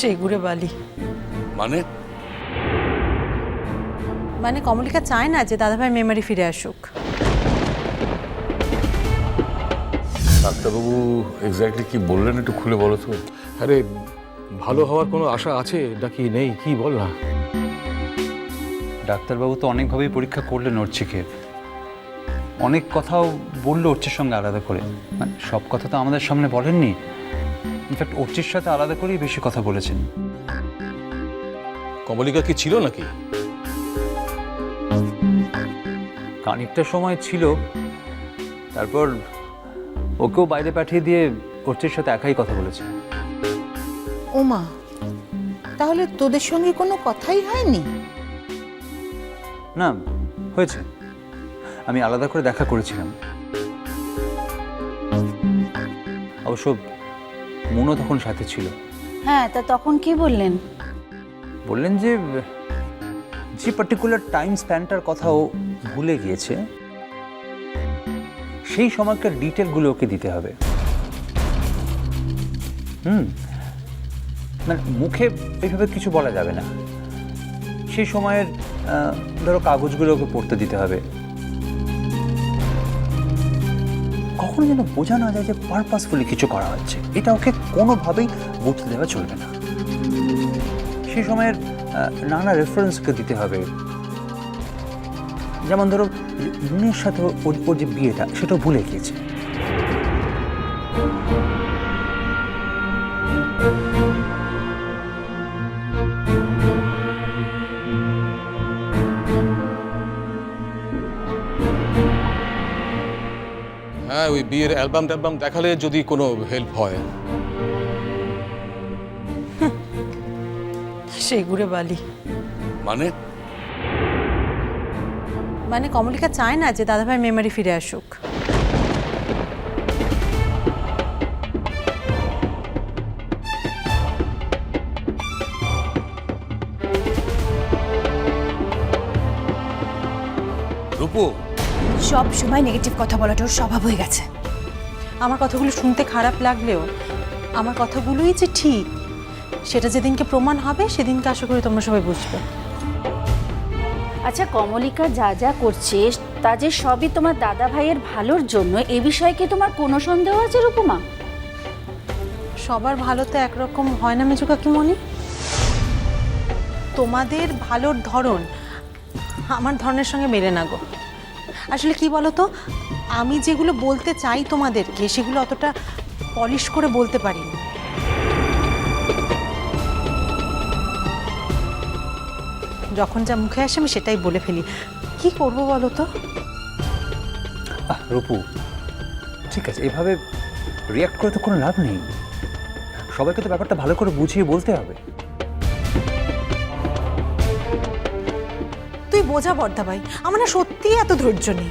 সেই গুড়ে বালি। মানে? মানে কমলিকা চায় না যে দাদাভাই মেমারি ফিরে আসুক। ডাক্তারবাবু এক্স্যাক্টলি কি বললেন একটু খুলে বলো তো? আরে ভালো হওয়ার কোনো আশা আছে? নাকি নেই? কি বল না? ডাক্তারবাবু তো অনেকভাবেই পরীক্ষা করলেন অর্চিকে। অনেক কথাও বলল অর্চির সঙ্গে আলাদা করে। মানে সব কথা তো আমাদের সামনে বলেননি। ইনফ্যাক্ট অর্চির সাথে আলাদা করেই বেশি কথা বলেছেন। কমলিকা কি ছিল নাকি? খানিকটা সময় ছিল। তারপর ওকেও বাইরে পাঠিয়ে দিয়ে অর্চির সাথে একাই কথা বলেছে। ওমা তাহলে তোদের সঙ্গে কোনো কথাই হয়নি? না হয়েছে। আমি আলাদা করে দেখা করেছিলাম। অবশ্য মনও তখন সাথে ছিল। হ্যাঁ তা তখন কি বললেন? বললেন যে যে পার্টিকুলার টাইম স্প্যানটার কথা ও ভুলে গিয়েছে সেই সময়কার ডিটেলগুলো ওকে দিতে হবে। হুম মানে মুখে এইভাবে কিছু বলা যাবে না। সেই সময়ের ধরো কাগজগুলো ওকে পড়তে দিতে হবে। কখনো যেন বোঝা না যায় যে পারপাসফুলি কিছু করা হচ্ছে। এটা ওকে কোনোভাবেই বুঝতে দেওয়া চলবে না। সেই সময়ের নানা রেফারেন্সকে দিতে হবে। যেমন ধরো মুনের সাথে ওর ওর যে বিয়েটা সেটা ভুলে গিয়েছে। হ্যাঁ ওই বিয়ের অ্যালবাম ট্যালবাম দেখালে যদি কোনো হেল্প হয়। সেই গুড়ে বালি। মানে? মানে কমলিকা চায় না যে দাদাভাই মেমারি ফিরে আসুক। রূপু সব সময় নেগেটিভ কথা বলাটা ওর স্বভাব হয়ে গেছে। আমার কথাগুলো শুনতে খারাপ লাগলেও আমার কথাগুলোই যে ঠিক সেটা যেদিনকে প্রমাণ হবে সেদিনকে আশা করি তোমরা সবাই বুঝবে। আচ্ছা কমলিকা যা যা করছে তা যে সবই তোমার দাদা ভাইয়ের ভালোর জন্য এ বিষয়ে কি তোমার কোনো সন্দেহ আছে রূপমা সবার ভালো তো একরকম হয় না মেজু কাকিমণি তোমাদের ভালোর ধরন আমার ধরনের সঙ্গে মেলে না গো। আসলে কি বলো তো আমি যেগুলো বলতে চাই তোমাদেরকে, সেগুলো অতটা পলিশ করে বলতে পারি না যখন যা মুখে আসে আমি সেটাই বলে ফেলি। কি করব বলো তো রূপু, ঠিক আছে, এভাবে রিয়াক্ট করে তো কোনো লাভ নেই। সবাইকে তো ব্যাপারটা ভালো করে বুঝিয়ে বলতে হবে। তুই বোঝা বর্ধা ভাই আমার না সত্যিই এত ধৈর্য নেই।